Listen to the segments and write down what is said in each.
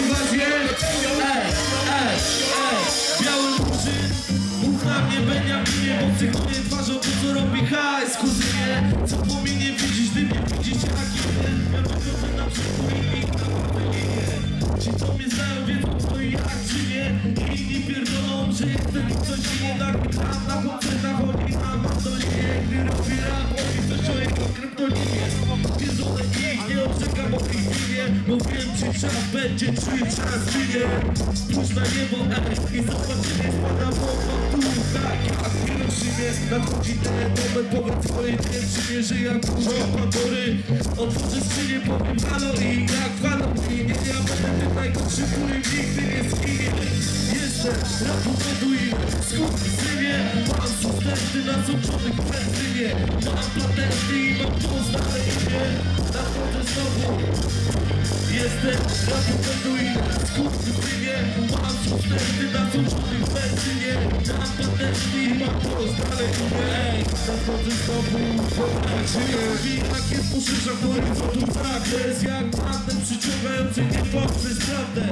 inwazję Ej, ej, ej. Biały murzyn. Mów na mnie Beniaminie Bo cykluje twarzą to co robi hajs Kuzynie. Co po mnie nie widzisz Ty mnie widzisz jak jeden Ja wychodzę na przekór i nikt naprawdę nie wie Ci co mnie znają wiedzą co i jak czy nie Inni pierdolą, że jestem i coś jednak Gram na koncertach, oni na mandolinie Gdy robię rap, oni to czuję po kryptoninie Wiedzone ich, o Bo wiem, czy czas będzie, czy czas ginie. Spójrz na niebo, ej, i zobaczymy. Spada bomba tu, tak jak w Hiroshimie Nadchodzi ten moment, powiedz swojej dziewczynie Że jak kurwa Pandory Otworzę skrzynię, powiem halo i jak w Halloween Nie, ja będę tym najgorszym, który nigdy nie zginie. Jestem rapu beduin, skurwysynie Mam sustenty nasączonych w benzynie Mam patenty i mam poznane Jestem rapu beduin, skurwysynie Mam sustenty nasączonych w benzynie Mam patenty i mam poznane imię Ej, nadchodzę znowu Żyję mówi, jak jest poszerza horyzontu zakres Jak magnet przyciągający nie poprzez prawdę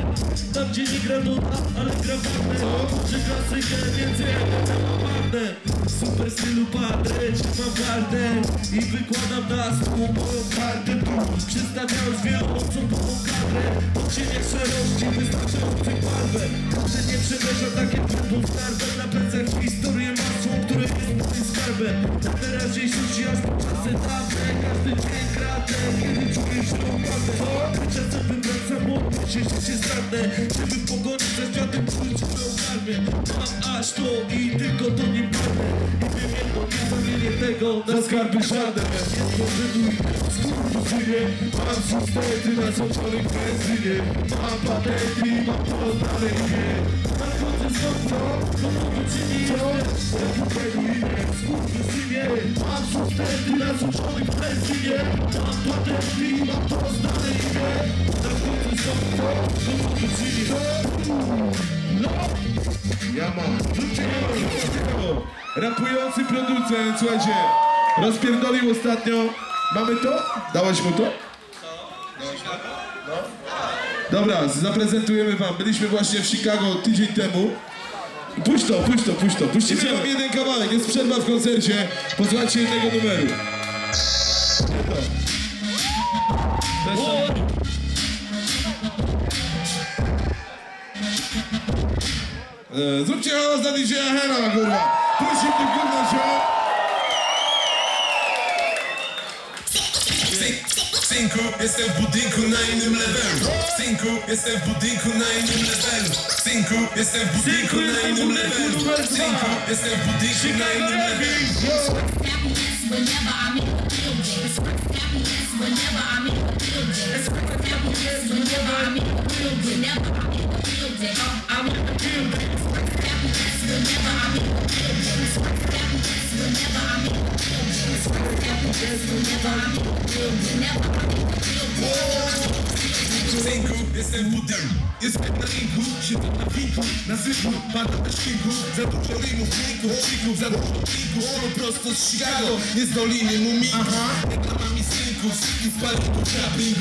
Tam gdzie nie gra nota, ale gra ważne Że klasykę więcej jak na magdę Super stylu padre, mam gardę I wykładam na stół moją kartę. Tu Przedstawiając wielomocą cienia szarości wystarczających barwę Że nie przemierza takie trudną skarbem Na plecach historię masło, które jest moim skarbem Na teraźniejszości aż po czasy dawne Każdy dzień kratę, kiedy czuję się opadnę Czasem wywracam młody, się życie zadne Żeby w pogoni za światem czuć się ogarnie. Mam aż to i tylko to nie tego na skarby żadne Jest wyduj, skurwysynie Mam sustety na soczonych benzynie. Mam patenty mam poznane imię Nadchodzę stąd to, to mogę czynić Taki beduinem, skurwysynie Mam sustety na soczonych benzynie. Mam patenty mam poznane imię Nadchodzę stąd to, to mogę czynić No! Ja mam. Rapujący producent, słuchajcie, rozpierdolił ostatnio. Mamy to? Dałeś mu to? No. Dobra, zaprezentujemy wam. Byliśmy właśnie w Chicago tydzień temu. Puść to, puść to, puść to. Puścimy wam jeden kawałek, jest przerwa w koncercie. Posłuchajcie jednego numeru. Zróbcie hałas dla DJ Hera, kurwa. Prosimy tu kurwa się. Synku, jestem w budynku na innym levelu synku, jestem w budynku na innym levelu synku, jestem w budynku na innym levelu synku, jestem w budynku na innym levelu I'm in I'm in I'm in. W synku, jestem budynku Jestem na rynku, siedzę na winku. Na zwykłym, pada na szpinku Za dużo rymów, drinków, trików Za dużo drinków, ono prosto z Chicago z Doliny Muminku. Reklamami synków, synki z palików, trappingu